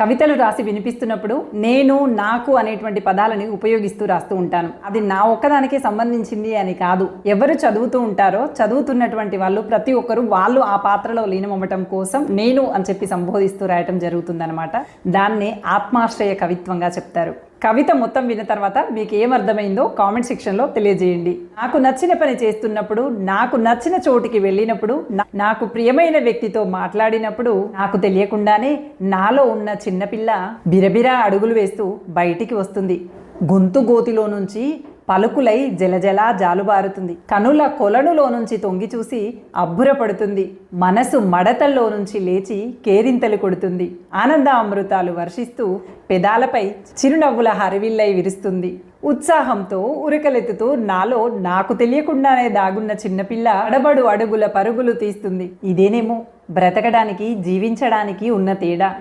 కవితలు రాసి వినిపిస్తున్నప్పుడు నేను నాకు అనేటువంటి పదాలని ఉపయోగిస్తూ రాస్తూ ఉంటాను. అది నా ఒక్కదానికే సంబంధించింది అని కాదు. ఎవరు చదువుతూ ఉంటారో చదువుతున్నటువంటి వాళ్ళు ప్రతి ఒక్కరు వాళ్ళు ఆ పాత్రలో లీనమవ్వటం కోసం నేను అని చెప్పి సంబోధిస్తూ రాయటం జరుగుతుందనమాట దాన్నే ఆత్మాశ్రయ కవిత్వంగా చెప్తారు. కవిత మొత్తం విన్న తర్వాత మీకు ఏమర్థమైందో కామెంట్ సెక్షన్లో తెలియజేయండి. నాకు నచ్చిన పని చేస్తున్నప్పుడు నాకు నచ్చిన చోటికి వెళ్ళినప్పుడు నాకు ప్రియమైన వ్యక్తితో మాట్లాడినప్పుడు నాకు తెలియకుండానే నాలో ఉన్న చిన్నపిల్ల బిరబిరా అడుగులు వేస్తూ బయటికి వస్తుంది. గొంతు గోతిలో నుంచి పలుకులై జలజలా జాలుబారుతుంది. కనుల కొలనులో నుంచి తొంగి చూసి అబ్బురపడుతుంది. మనసు మడతల్లో నుంచి లేచి కేరింతలు కొడుతుంది. ఆనంద అమృతాలు వర్షిస్తూ పెదాలపై చిరునవ్వుల హరివిల్లై విరుస్తుంది. ఉత్సాహంతో ఉరకలెత్తుతూ నాలో నాకు తెలియకుండానే దాగున్న చిన్నపిల్ల అడబడు అడుగుల పరుగులు తీస్తుంది. ఇదేనేమో బ్రతకడానికి జీవించడానికి ఉన్న తేడా.